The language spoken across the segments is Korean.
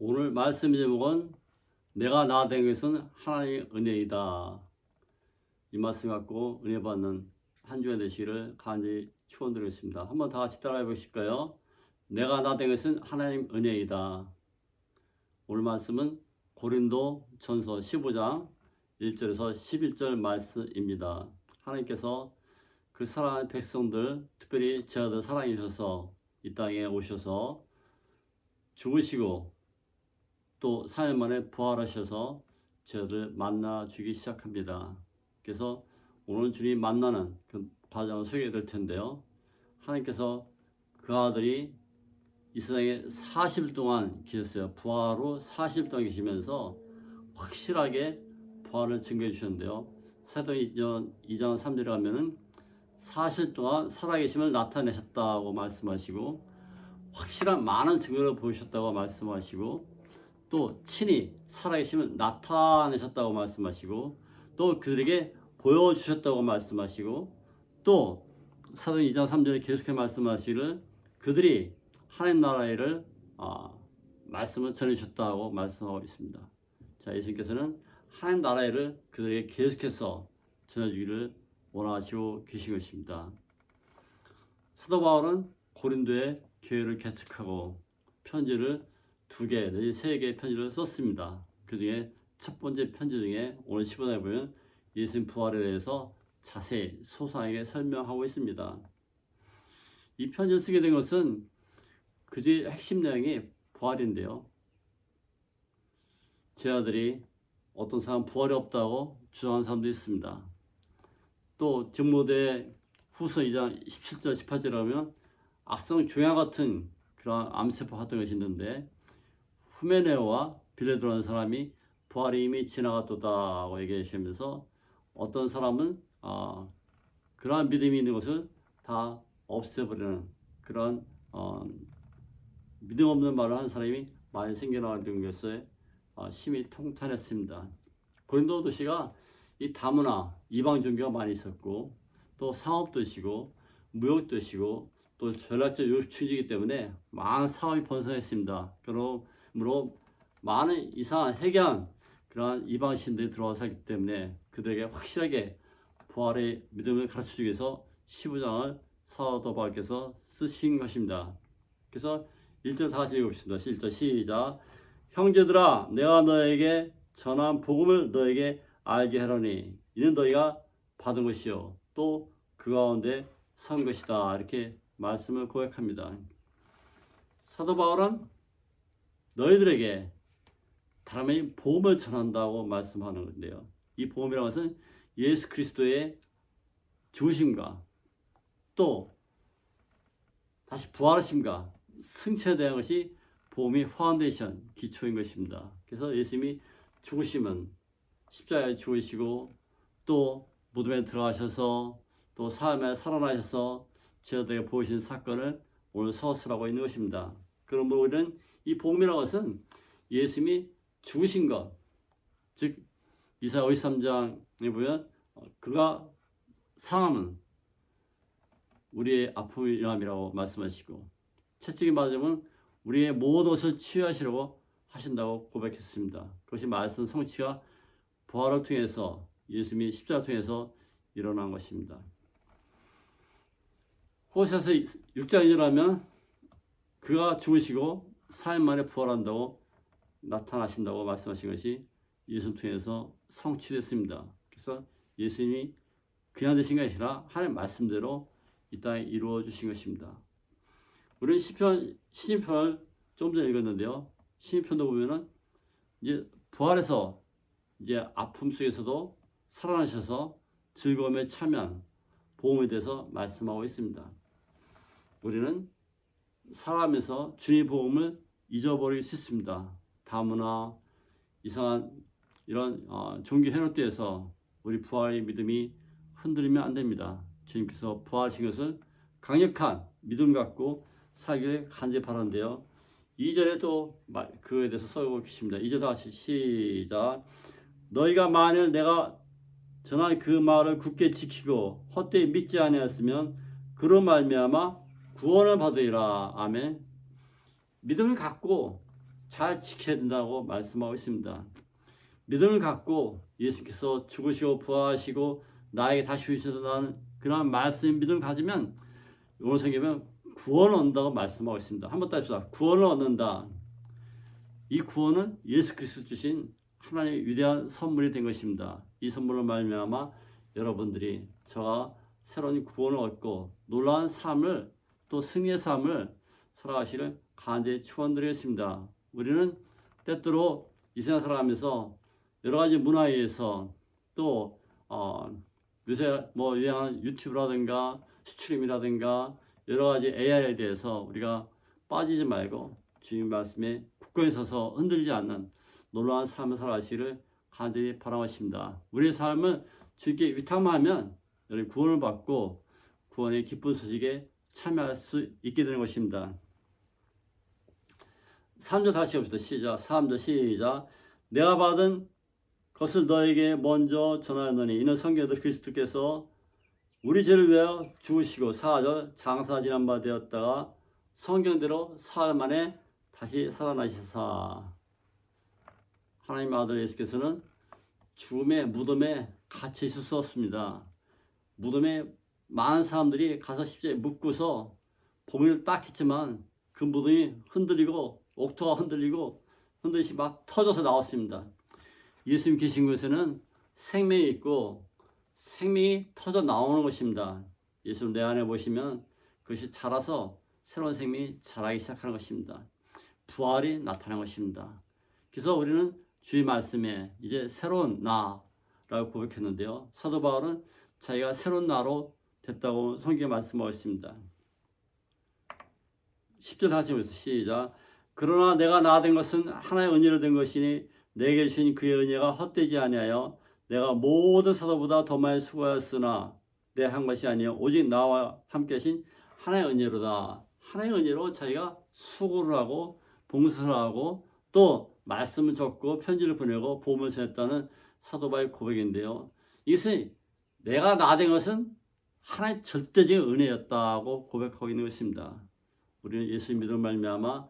오늘 말씀 제목은 내가 나된 것은 하나님의 은혜이다. 이 말씀 갖고 은혜 받는 한 주가 되시기를 간절히 축원드리겠습니다. 한번 다 같이 따라해 보실까요? 내가 나된 것은 하나님 은혜이다. 오늘 말씀은 고린도 전서 15장 1절에서 11절 말씀입니다. 하나님께서 그 사랑하는 백성들, 특별히 저들 사랑해 주셔서 이 땅에 오셔서 죽으시고 또 4년 만에 부활하셔서 저를 만나 주기 시작합니다. 그래서 오늘 주님 만나는 그 과정을 소개해 드릴 텐데요. 하나님께서 그 아들이 이 세상에 40일 동안 계셨어요. 부활 후 40일 동안 계시면서 확실하게 부활을 증거해 주셨는데요. 사도행전 2장 3절에 가면은 40일 동안 살아계심을 나타내셨다고 말씀하시고 확실한 많은 증거를 보이셨다고 말씀하시고 또 친히 살아계심을 나타내셨다고 말씀하시고 또 그들에게 보여주셨다고 말씀하시고 또 사도 2장 3절에 계속해 말씀하시기를 그들이 하나님 나라를 아, 말씀을 전해주셨다고 말씀하고 있습니다. 자 예수님께서는 하나님 나라를 그들에게 계속해서 전해주기를 원하시고 계신 것입니다. 사도 바울은 고린도에 교회를 개척하고 편지를 두 개, 내지 세 개의 편지를 썼습니다. 그 중에 첫 번째 편지 중에 오늘 15장에 보면 예수님 부활에 대해서 자세히 소상하게 설명하고 있습니다. 이 편지를 쓰게 된 것은 그 중에 핵심 내용이 부활인데요. 제 아들이 어떤 사람 부활이 없다고 주장하는 사람도 있습니다. 또 디모데 후서 2장 17절 18절에 가면 악성 종양 같은 그런 암세포 같은 것이 있는데 후메네오와 빌레도라는 사람이 부활이 이미 지나갔도다고 얘기하시면서 어떤 사람은 아, 그러한 믿음이 있는 것을 다 없애버리는 그런 어, 믿음 없는 말을 하는 사람이 많이 생겨나는 것에 어, 심히 통탄했습니다. 고린도 도시가 이 다문화 이방 종교가 많이 있었고 또 상업 도시고 무역 도시고 또 전략적 요충지이기 때문에 많은 사업이 번성했습니다. 그러 므로 많은 이상한 해괴한 그러한 이방 신들이 들어와 살기 때문에 그들에게 확실하게 부활의 믿음을 가르쳐 주기 위해서 15장을 사도 바울께서 쓰신 것입니다. 그래서 1절 다시 읽어봅시다. 1절 시작. 형제들아 내가 너에게 전한 복음을 너에게 알게 하려니 이는 너희가 받은 것이요 또 그 가운데 선 것이다 이렇게 말씀을 고백합니다. 사도 바울은 너희들에게 다름이 복음을 전한다고 말씀하는 건데요. 이 복음이라는 것은 예수 그리스도의 죽으심과 또 다시 부활하심과 승천에 대한 것이 복음의 파운데이션 기초인 것입니다. 그래서 예수님이 죽으시면 십자가에 죽으시고 또 무덤에 들어가셔서 또 삶에 살아나셔서 저들에게 보이신 사건을 오늘 서술하고 있는 것입니다. 그러므로 우리는 이 복음이라는 것은 예수님이 죽으신 것, 즉 이사야 53장에 보면 그가 상함은 우리의 아픔이라고 말씀하시고 채찍이 맞으면 우리의 모든 것을 치유하시려고 하신다고 고백했습니다. 그것이 말씀 성취가 부활을 통해서 예수님이 십자가 통해서 일어난 것입니다. 호세아서 6장 1절 하면 그가 죽으시고 4일 만에 부활한다고 나타나신다고 말씀하신 것이 예수님 통해서 성취됐습니다. 그래서 예수님이 그냥 되신 것이 아니라 하나님 말씀대로 이 땅에 이루어 주신 것입니다. 우리는 시편 신편을 좀 전에 읽었는데요. 신편도 보면은 이제 부활해서 이제 아픔 속에서도 살아나셔서 즐거움에 참여한 보험에 대해서 말씀하고 있습니다. 우리는 살아가면서 주의 보험을 잊어버릴 수 있습니다. 다문화 이상한 이런 어, 종교 해노트에서 우리 부활의 믿음이 흔들리면 안 됩니다. 주님께서 부활하신 것을 강력한 믿음 갖고 살기를 간절히 바라는데요. 2절에 또 그에 대해서 써고 계십니다. 2절 다시 시작. 너희가 만일 내가 전한 그 말을 굳게 지키고 헛되이 믿지 아니하였으면 그로 말미암아 구원을 받으리라. 아멘. 믿음을 갖고 잘 지켜야 된다고 말씀하고 있습니다. 믿음을 갖고 예수께서 죽으시고 부활하시고 나에게 다시 오셔서는 그러한 말씀 믿음을 가지면 오늘 성경에 구원을 얻는다고 말씀하고 있습니다. 한번 따집시다. 구원을 얻는다. 이 구원은 예수 그리스도 주신 하나님의 위대한 선물이 된 것입니다. 이 선물로 말미암아 여러분들이 저가 새로운 구원을 얻고 놀라운 삶을 또 승리의 삶을 살아가시를 간절히 축원드리겠습니다. 우리는 때때로 이 세상 살아가면서 여러 가지 문화에 의해서 또 어, 요새 뭐 유행하는 유튜브라든가 스트림이라든가 여러 가지 AI에 대해서 우리가 빠지지 말고 주님 말씀에 굳건히 서서 흔들리지 않는 놀라운 삶을 살아가시기를 간절히 바라겠습니다. 우리의 삶은 주께 위탁하면 여러분 구원을 받고 구원의 기쁜 소식에 참여할 수 있게 되는 것입니다. 3절 다시 봅시다. 시작. 3절 시작. 내가 받은 것을 너에게 먼저 전하였노니 이는 성경들 그리스도께서 우리 죄를 위하여 죽으시고 4절 장사 지난 바 되었다가 성경대로 사흘 만에 다시 살아나시사 하나님 아들 예수께서는 죽음의 무덤에 갇혀 없습니다. 무덤에 많은 사람들이 가서 십자에 묻고서 봉인을 딱 했지만 그 무덤이 흔들리고 옥토가 흔들리고 흔들듯이 막 터져서 나왔습니다. 예수님 계신 곳에는 생명이 있고 생명이 터져 나오는 것입니다. 예수님 내 안에 보시면 그것이 자라서 새로운 생명이 자라기 시작하는 것입니다. 부활이 나타난 것입니다. 그래서 우리는 주의 말씀에 이제 새로운 나라고 고백했는데요. 사도 바울은 자기가 새로운 나로 됐다고 성경에 말씀하고 있습니다. 10절 다시 보세요. 시작. 그러나 내가 나 된 것은 하나의 은혜로 된 것이니 내게 주신 그의 은혜가 헛되지 아니하여 내가 모든 사도보다 더 많이 수고하였으나 내 한 것이 아니요 오직 나와 함께 하신 하나의 은혜로다. 하나의 은혜로 자기가 수고를 하고 봉사를 하고 또 말씀을 적고 편지를 보내고 보험을 전했다는 사도바의 고백인데요. 이것은 내가 나 된 것은 하나의 절대적인 은혜였다고 고백하고 있는 것입니다. 우리는 예수 믿음 말미암아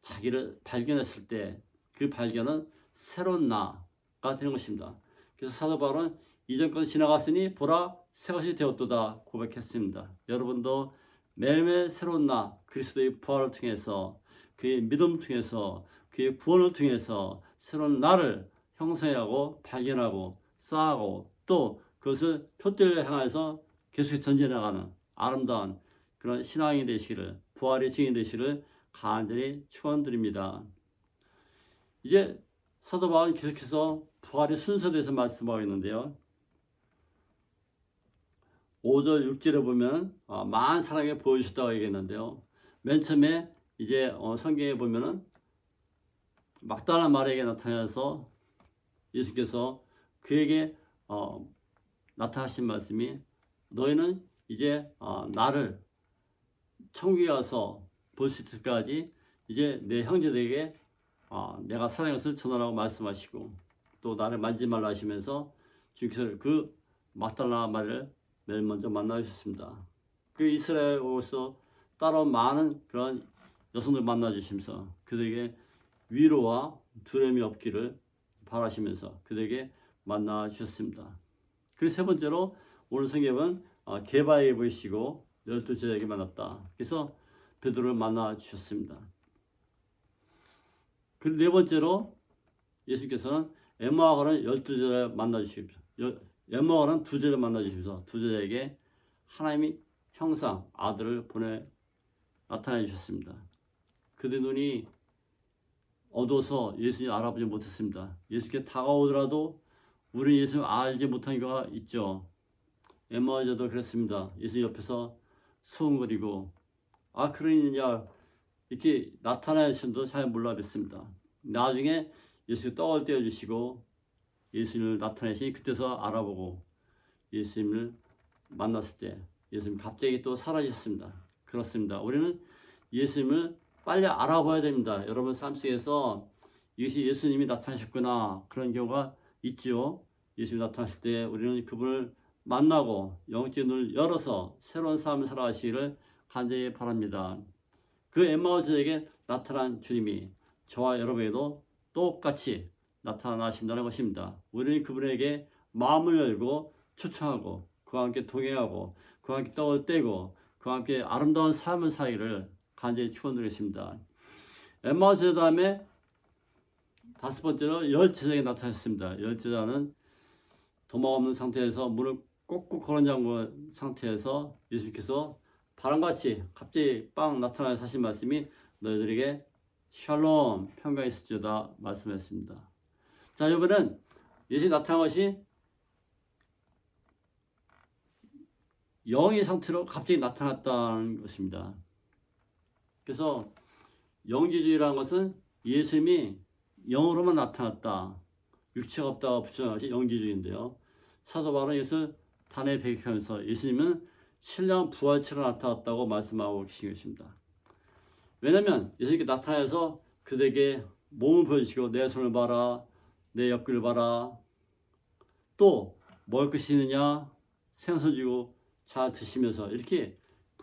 자기를 발견했을 때 그 발견은 새로운 나가 되는 것입니다. 그래서 사도 바울은 이전 것이 지나갔으니 보라 새 것이 되었도다 고백했습니다. 여러분도 매일매일 새로운 나 그리스도의 부활을 통해서 그의 믿음을 통해서 그의 구원을 통해서 새로운 나를 형성하고 발견하고 쌓아가고 또 그것을 표대를 향해서 계속 전진해 나가는 아름다운 그런 신앙이 되시기를 부활의 증인 되시기를 간절히 축원드립니다. 이제 사도 바울은 계속해서 부활의 순서에 대해서 말씀하고 있는데요. 5절 6절에 보면 어, 많은 사랑에 보여주셨다고 얘기했는데요. 맨 처음에 이제 어, 성경에 보면은 막다나 마리에게 나타나서 예수께서 그에게 어, 나타나신 말씀이 너희는 이제 어, 나를 천국에 가서 볼 수 있을 때까지 이제 내 형제들에게 어, 내가 사랑의 것을 전하라고 말씀하시고 또 나를 만지지 말라 하시면서 주께서 그 막달라 말을 맨 먼저 만나주셨습니다. 그 이스라엘로서 따라온 많은 그런 여성들 만나주시면서 그들에게 위로와 두려움이 없기를 바라시면서 그들에게 만나주셨습니다. 그리고 세 번째로 오늘 성경은 어, 개바에 보이시고 열두 제자에게 만났다. 그래서 베드로를 만나 주셨습니다. 그네 번째로 예수께서는 엠마와가는 열두 제자를 만나 주십니다. 엠마와가는 두 제자를 만나 주시면서 두 제자에게 하나님이 형상 아들을 보내 나타내 주셨습니다. 그들 눈이 어두워서 예수님 알아보지 못했습니다. 예수께 다가오더라도 우리 예수님 알지 못한 경우가 있죠. 엠마와저도 그랬습니다. 예수 옆에서 수웅거리고 아 그러느냐 이렇게 나타나신도 잘 몰라 뵀습니다. 나중에 예수 떡을 떼어주시고 예수님을 나타내시 그때서 알아보고 예수님을 만났을 때 예수님 갑자기 또 사라지셨습니다. 그렇습니다. 우리는 예수님을 빨리 알아봐야 됩니다. 여러분 삶 속에서 이것이 예수님이 나타나셨구나 그런 경우가 있지요. 예수님 나타나실 때 우리는 그분을 만나고 영적 눈을 열어서 새로운 삶을 살아가시기를 간절히 바랍니다. 그 엠마오스에게 나타난 주님이 저와 여러분에게도 똑같이 나타나신다는 것입니다. 우리는 그분에게 마음을 열고 초청하고 그와 함께 동행하고 그와 함께 떡을 떼고 그와 함께 아름다운 삶을 살기를 간절히 축원드리겠습니다. 엠마오스 다음에 다섯 번째로 열 제자에게 나타났습니다. 열 제자는 도망 없는 상태에서 문을 꼭꼭 잠근 상태에서 예수께서 바람같이 갑자기 빵 나타나서 하신 말씀이 너희들에게 샬롬 평강이 있을지어다 말씀했습니다. 자 이번엔 예수님 나타난 것이 영의 상태로 갑자기 나타났다는 것입니다. 그래서 영지주의라는 것은 예수님이 영으로만 나타났다. 육체가 부정한 것이 영지주의인데요. 사도 바울은 이것을 단에 배격하면서 예수님은 신령 부활체로 나타났다고 말씀하고 계신 것입니다. 왜냐하면 예수님께 나타나서 그들에게 몸을 보여주시고 내 손을 봐라, 내 옆구리를 봐라, 또 먹을 것이 있느냐 생선 주고 잘 드시면서 이렇게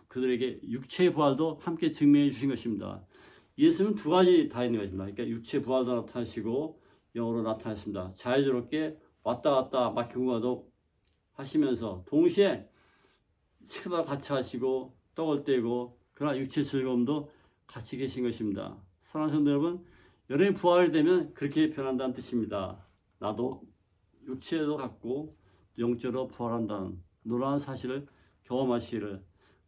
그들에게 육체의 부활도 함께 증명해 주신 것입니다. 예수는 두 가지 다 있는 것입니다. 그러니까 육체 부활도 나타나시고 영으로 나타나십니다. 자유롭게 왔다 갔다 막히고 가도 하시면서 동시에 식사도 같이 하시고 떡을 떼고 그러나 육체 즐거움도 같이 계신 것입니다. 사랑하는 성도 여러분, 여러분이 부활이 되면 그렇게 변한다는 뜻입니다. 나도 육체도 갖고 영적으로 부활한다는 놀라운 사실을 경험하시기를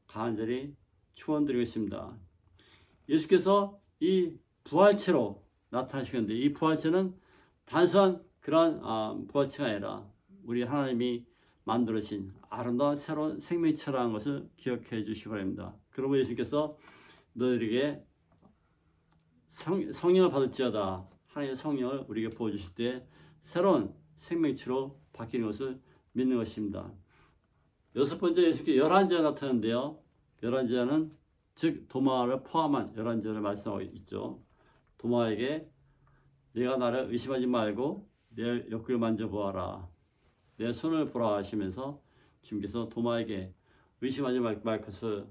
간절히 축원드리겠습니다. 예수께서 이 부활체로 나타나시는데 이 부활체는 단순한 그런 아, 부활체가 아니라 우리 하나님이 만들으신 아름다운 새로운 생명체라는 것을 기억해 주시기 바랍니다. 그러므로 예수께서 너희에게 성, 성령을 받을지어다 하나님의 성령을 우리에게 부어주실 때 새로운 생명체로 바뀌는 것을 믿는 것입니다. 여섯 번째 예수께 열한 제가 나타나는데요. 열한 제자는 즉 도마를 포함한 열한 제자를 말씀하고 있죠. 도마에게 내가 나를 의심하지 말고 내 옆구리를 만져보아라. 내 손을 보라 하시면서 주님께서 도마에게 의심하지 말, 말 것을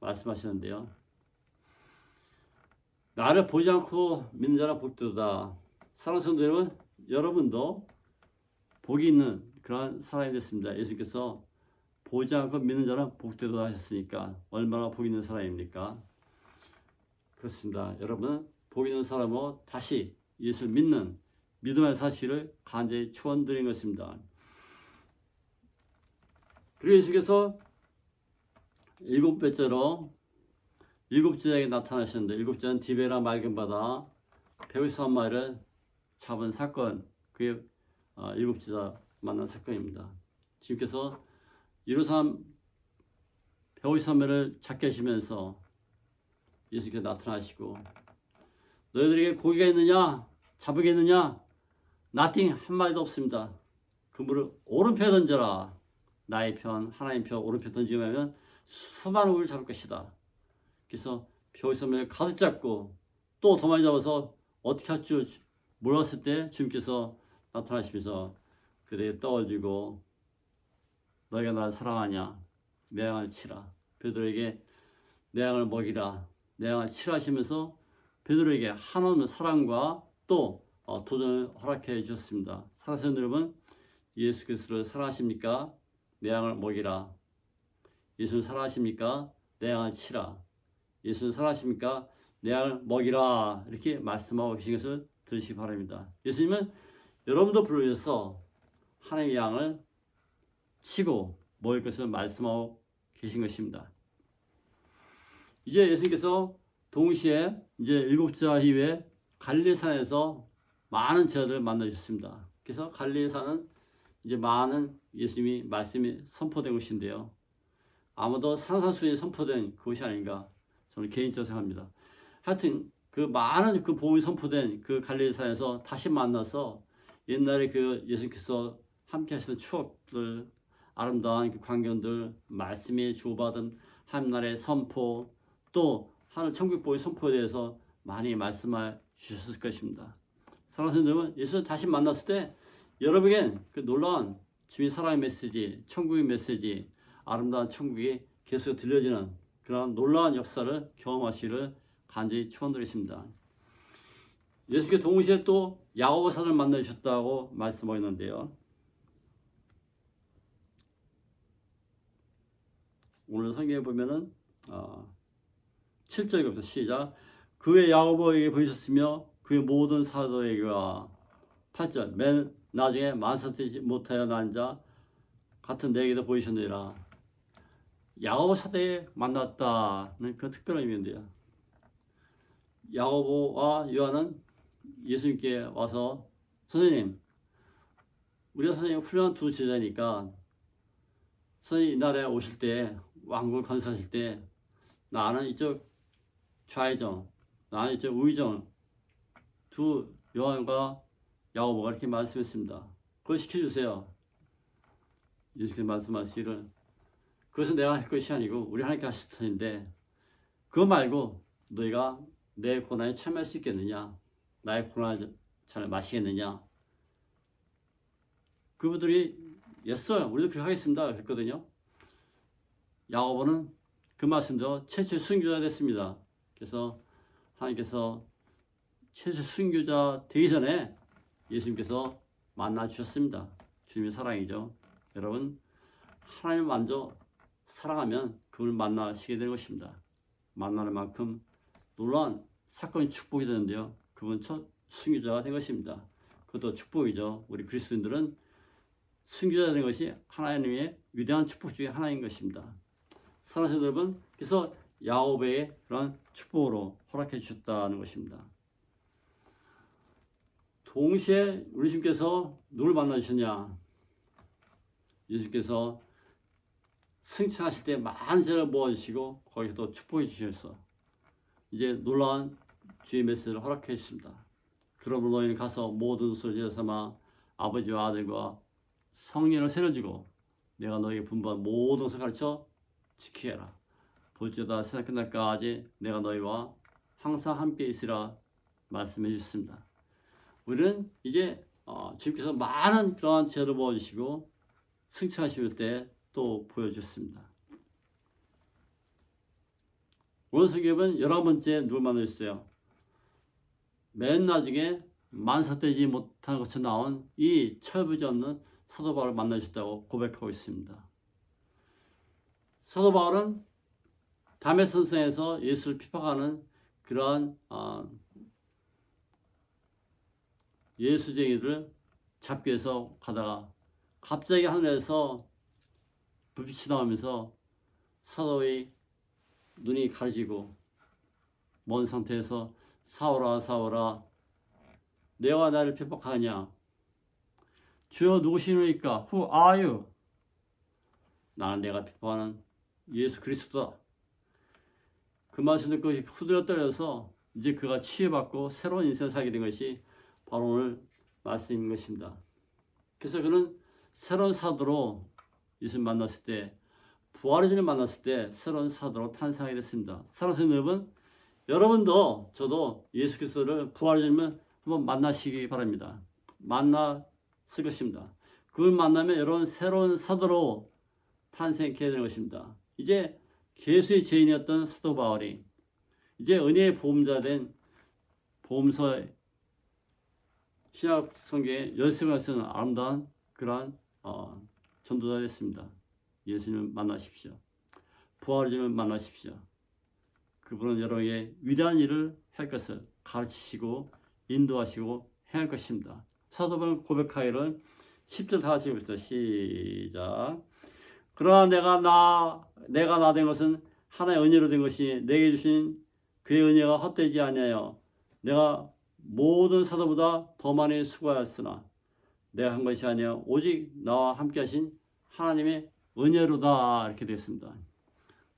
말씀하시는데요. 나를 보지 않고 믿는 자라 복되다. 사랑하는 성도 여러분, 여러분도 복이 있는 그러한 사람이 됐습니다. 예수께서 보지 않고 믿는 자는 복되다 하셨으니까 얼마나 복 있는 사람입니까? 그렇습니다. 여러분, 복 있는 사람으로 다시 예수를 믿는 믿음의 사실을 간절히 축원드린 것입니다. 그리고 예수께서 일곱 번째로 일곱 제자에게 나타나셨는데 일곱 제자는 디베라 맑은 바다 배우스 한 마리를 잡은 사건 그게 어, 일곱 제자 만난 사건입니다. 주님께서 이루삼 배우스 한 마리를 잡게 하시면서 예수께서 나타나시고 너희들에게 고기가 있느냐 잡으겠느냐 나띵 한마디도 없습니다. 그물을 오른편에 던져라. 나의 편, 하나님 편, 오른편 던지면 수많은 우를 잡을 것이다. 그래서 벼있으면 가득 잡고 또 더 많이 잡아서 어떻게 할 줄 몰랐을 때 주님께서 나타나시면서 그대에 떠올리고 너희가 나를 사랑하냐 내 양을 치라 베드로에게 내 양을 먹이라 내 양을 치라 하시면서 베드로에게 한없는 사랑과 또 어, 도전을 허락해 주셨습니다. 사랑하는 여러분, 예수 그리스도를 사랑하십니까? 내 양을 먹이라. 예수는 사랑하십니까? 내 양을 치라. 예수는 사랑하십니까? 내 양을 먹이라. 이렇게 말씀하고 계신 것을 들으시기 바랍니다. 예수님은 여러분도 부르셔서 하나님의 양을 치고 먹을 것을 말씀하고 계신 것입니다. 이제 예수님께서 동시에 이제 일곱 자 이후에 갈릴산에서 많은 제자들을 만나주셨습니다. 그래서 갈릴산은 이제 많은 예수님이 말씀이 선포된 곳인데요. 아마도 산산수에 선포된 그곳이 아닌가 저는 개인적으로 생각합니다. 하여튼 그 많은 그 복음이 선포된 그 갈릴산에서 다시 만나서 옛날에 그 예수께서 함께 하시던 추억들 아름다운 그 광경들 말씀이 주고받은 하나님의 선포 또 하늘 천국 복의 선포에 대해서 많이 말씀해 주셨을 것입니다. 사랑하는 여러분, 예수를 다시 만났을 때 여러분에겐 그 놀라운 주의 사랑의 메시지, 천국의 메시지, 아름다운 천국이 계속 들려지는 그런 놀라운 역사를 경험하시기를 간절히 축원드리십니다. 예수께 동시에 또 야고보 사도를 만나 주셨다고 말씀하고 있는데요. 오늘 성경에 보면은 어, 7절부터 시작 그의 야고보에게 보이셨으며 그의 모든 사도에게와 8절 맨 나중에 만사되지 못하여 난 자 같은 내게도 보이셨느니라 야고보 사도에 만났다는 그 특별한 의미인데요. 야고보와 요한은 예수님께 와서 선생님 우리가 선생님 훌륭한 두 제자니까 선생님 이날에 오실 때 왕국을 건설하실 때 나는 이쪽 좌회전 나는 이쪽 우회전 두 요한과 야고보가 이렇게 말씀했습니다. 그걸 시켜주세요. 예수께서 말씀하시기를. 그것은 내가 할 것이 아니고 우리 하나님께 하실 터인데 그거 말고 너희가 내 고난에 참여할 수 있겠느냐? 나의 고난을 잘 마시겠느냐? 그분들이 했어요 우리도 그렇게 하겠습니다. 그랬거든요. 야고보는 그 말씀도 최초의 순교자 됐습니다. 그래서 하나님께서 최초 순교자 되기 전에 예수님께서 만나 주셨습니다 주님의 사랑이죠 여러분 하나님 먼저 사랑하면 그걸 만나시게 되는 것입니다 만나는 만큼 놀라운 사건이 축복이 되는데요. 그분 첫 순교자가 된 것입니다. 그것도 축복이죠. 우리 그리스도인들은 순교자 된 것이 하나님의 위대한 축복 중에 하나인 것입니다. 사랑하는 여러분, 그래서 야곱의 그런 축복으로 허락해 주셨다는 것입니다. 동시에 우리 주님께서 누굴 만나 주셨냐? 예수께서 승천하실 때 많은 죄를 모아주시고 거기서 또 축복해 주셔서 이제 놀라운 주의 메시지를 허락해 주십니다. 그러므로 너희는 가서 모든 소리를 삼아 아버지와 아들과 성령을 세려주고 내가 너희에게 분부한 모든 것을 가르쳐 지키게 해라. 볼지어다 세상 끝날까지 내가 너희와 항상 함께 있으라 말씀해 주셨습니다. 우리는 이제 어, 주님께서 많은 그러한 죄를 모아주시고 승천하실 때 또 보여주셨습니다. 오늘 성경은 열한 번째 누굴 만나셨어요? 맨 나중에 만사되지 못한 것처럼 나온 이 철부지 없는 사도 바울을 만나셨다고 고백하고 있습니다. 사도 바울은 담의 선생에서 예수를 핍박하는 그러한 어, 예수쟁이들을 잡기 위해서 가다가 갑자기 하늘에서 불빛이 나오면서 사도의 눈이 가려지고 먼 상태에서 사오라 사오라 내가 나를 핍박하냐? 주여 누구시니까? Who? 나는 내가 핍박하는 예수 그리스도다. 그 말씀 듣고 후들려 떨려서 이제 그가 치유받고 새로운 인생을 살게 된 것이 바로 오늘 말씀인 것입니다 그래서 그는 새로운 사도로 예수님 만났을 때 부활의 주님 만났을 때 새로운 사도로 탄생하게 됐습니다. 사랑하는 여러분, 여러분도 저도 예수 그리스도를 부활의 주님을 한번 만나시기 바랍니다. 만났을 것입니다. 그걸 만나면 여러분 새로운 사도로 탄생케 되는 것입니다. 이제 개수의 죄인이었던 사도 바울이 이제 은혜의 보험자 된 보험서 성경의 열쇠가 쓰는 아름다운 그러한 어, 전도자 됐습니다. 예수님을 만나십시오. 부활의 주님을 만나십시오. 그분은 여러분에게 위대한 일을 할 것을 가르치시고 인도하시고 해야 할 것입니다. 사도바울 고백하기를 10절 다시 부터 시작. 그러나 내가 나 내가 나 된 것은 하나의 은혜로 된 것이 내게 주신 그의 은혜가 헛되지 아니하여 내가 모든 사도보다 더 많이 수고하였으나 내가 한 것이 아니라 오직 나와 함께 하신 하나님의 은혜로다 이렇게 되었습니다.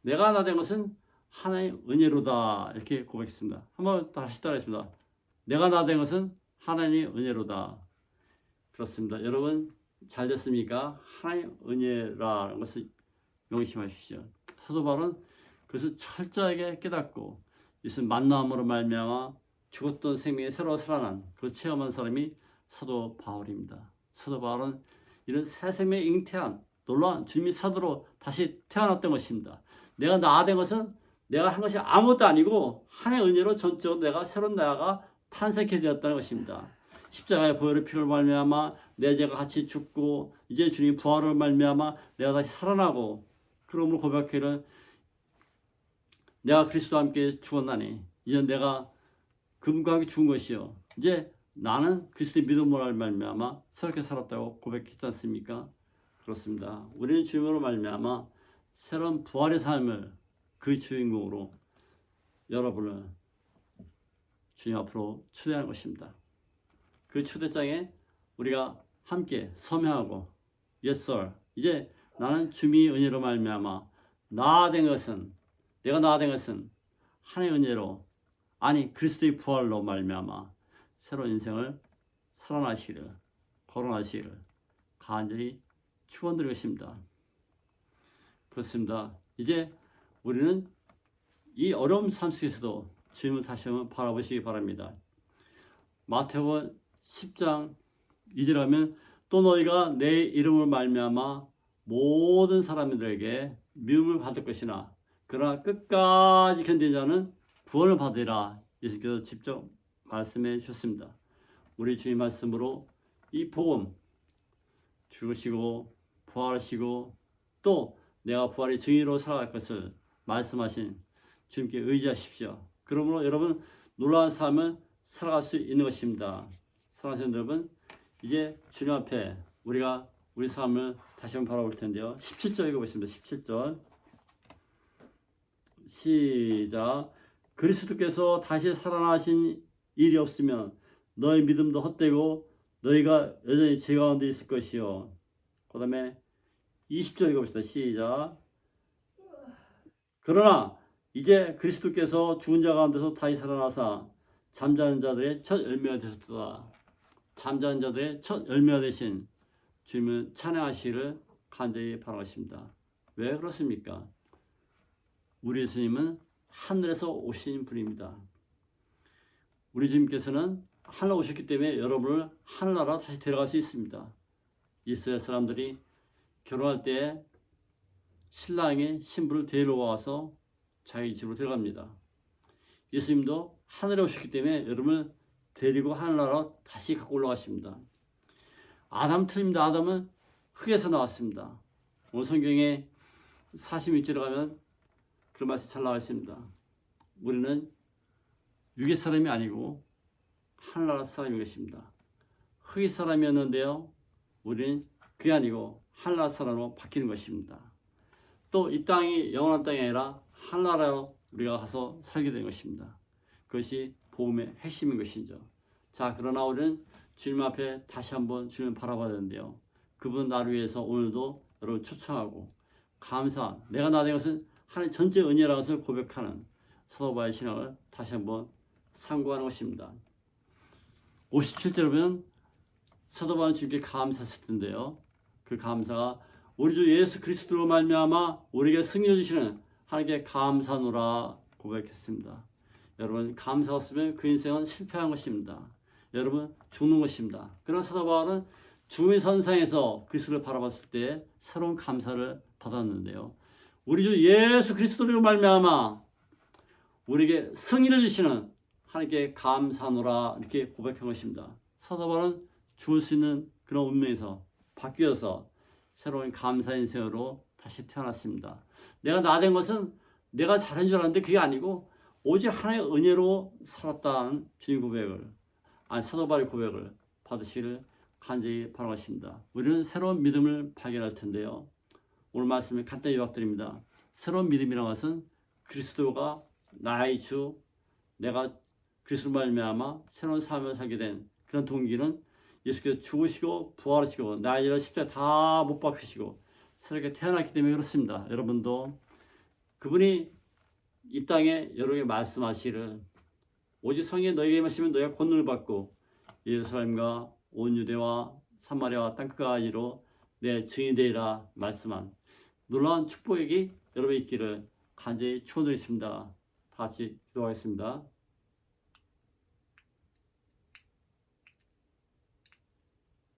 내가 하나 된 것은 하나의 은혜로다 이렇게 고백했습니다. 한번 다시 따라했습니다. 내가 나된 것은 하나님의 은혜로다. 그렇습니다. 여러분 잘 됐습니까? 하나님의 은혜라는 것을 명심하십시오. 사도 바울은 그것을 철저하게 깨닫고 이것은 만남으로 말미암아 죽었던 생명이 새로 살아난 그 체험한 사람이 사도 바울입니다. 사도 바울은 이런 새 생명에 잉태한 놀라운 주님이 사도로 다시 태어났던 것입니다. 내가 나아된 것은 내가 한 것이 아무것도 아니고 하나의 은혜로 전적으로 내가 새로운 나아가 탄생케 되었다는 것입니다. 십자가의 보혈의 피를 말미암아 내 죄가 같이 죽고 이제 주님 부활을 말미암아 내가 다시 살아나고 그러므로 고백하기를 내가 그리스도와 함께 죽었나니 이제 내가 함께 죽은 것이요 이제 나는 그리스도의 믿음으로 말미암아 새롭게 살았다고 고백했지 않습니까? 그렇습니다. 우리는 주님으로 말미암아 새로운 부활의 삶을 그 주인공으로 여러분을 주님 앞으로 초대하는 것입니다. 그 초대장에 우리가 함께 Yes sir 이제 나는 주님의 은혜로 말미암아 나된 것은 내가 나된 것은 하나님의 은혜로 아니 그리스도의 부활로 말미암아 새로운 인생을 살아나시기를 걸어나시기를 간절히 축원드리고 싶습니다. 그렇습니다. 이제 우리는 이 어려운 삶 속에서도 주님을 다시 한번 바라보시기 바랍니다. 마태복음 10장 2절하면 또 너희가 내 이름을 말미암아 모든 사람들에게 미움을 받을 것이나 그러나 끝까지 견딘 자는 구원을 받으리라 예수께서 직접 말씀해 주셨습니다. 우리 주님 말씀으로 이 복음 죽으시고 부활하시고 또 내가 부활의 증인으로 살아갈 것을 말씀하신 주님께 의지하십시오. 그러므로 여러분 놀라운 삶을 살아갈 수 있는 것입니다. 사랑하는 여러분, 이제 주님 앞에 우리가 우리 삶을 다시 한번 바라볼 텐데요. 17절 읽어보십니다. 17절 시작 그리스도께서 다시 살아나신 일이 없으면 너희 믿음도 헛되고 너희가 여전히 죄 가운데 있을 것이요. 그 다음에 20절 읽어봅시다. 시작 그러나 이제 그리스도께서 죽은 자 가운데서 다시 살아나사 잠자는 자들의 첫 열매가 되셨다. 잠자는 자들의 첫 열매가 되신 주님을 찬양하시기를 간절히 바라겠습니다. 왜 그렇습니까? 우리 예수님은 하늘에서 오신 분입니다. 우리 주님께서는 하늘 오셨기 때문에 여러분을 하늘나라 다시 데려갈 수 있습니다. 이스라엘 사람들이 결혼할 때 신랑의 신부를 데려와서 자기 집으로 데려갑니다. 예수님도 하늘에 오셨기 때문에 여러분을 데리고 하늘나라로 다시 갖고 올라가십니다. 아담 틀립니다. 아담은 흙에서 나왔습니다. 오늘 성경에 46절에 가면 그런 말씀이 잘 나와 있습니다. 우리는 육의 사람이 아니고 하늘나라 사람이 것입니다. 흙의 사람이었는데요. 우리는 그게 아니고 하늘나라 사람으로 바뀌는 것입니다. 또 이 땅이 영원한 땅이 아니라 하늘나라로 우리가 가서 살게 된 것입니다. 그것이 복음의 핵심인 것이죠. 자, 그러나 우리는 주님 앞에 다시 한번 주님을 바라봐야 되는데요. 그분 나를 위해서 오늘도 여러분 초청하고 감사, 내가 나된 것은 하나님 전체 은혜라는 것을 고백하는 서도바의 신앙을 다시 한번 상고하는 것입니다. 57절에 보면 서도바는 주님께 감사했을 텐데요. 그 감사가 우리 주 예수 그리스도로 말미암아 우리에게 승리해 주시는 하나님께 감사노라 고백했습니다. 여러분 감사 없으면 그 인생은 실패한 것입니다. 여러분 죽는 것입니다. 그러나 사도 바울은 죽음의 선상에서 그리스도를 바라봤을 때 새로운 감사를 받았는데요. 우리 주 예수 그리스도로 말미암아 우리에게 승리를 주시는 하나님께 감사노라 이렇게 고백한 것입니다. 사도 바울은 죽을 수 있는 그런 운명에서 바뀌어서 새로운 감사 인생으로 다시 태어났습니다. 내가 나 된 것은 내가 잘한 줄 알았는데 그게 아니고 오직 하나의 은혜로 살았다는 주님 고백을 아니 사도 바울의 고백을 받으시기를 간절히 바라겠습니다. 우리는 새로운 믿음을 발견할 텐데요. 오늘 말씀을 간단히 요약드립니다. 새로운 믿음이라는 것은 그리스도가 나의 주, 내가 그리스도 말미암아 새로운 삶을 살게 된 그런 동기는 예수께서 죽으시고 부활하시고 나의 죄를 십자가 다못 박으시고 새롭게 태어났기 때문에 그렇습니다. 여러분도 그분이 이 땅에 여러분에게 말씀하시를 오직 성에 너에게 마시면 너희가 권능을 받고 예루살렘과 온 유대와 사마리아와 땅끝까지로 내 증인이 되리라 말씀한 놀라운 축복이 여러분에 있기를 간절히 축원드리겠습니다. 다 같이 기도하겠습니다.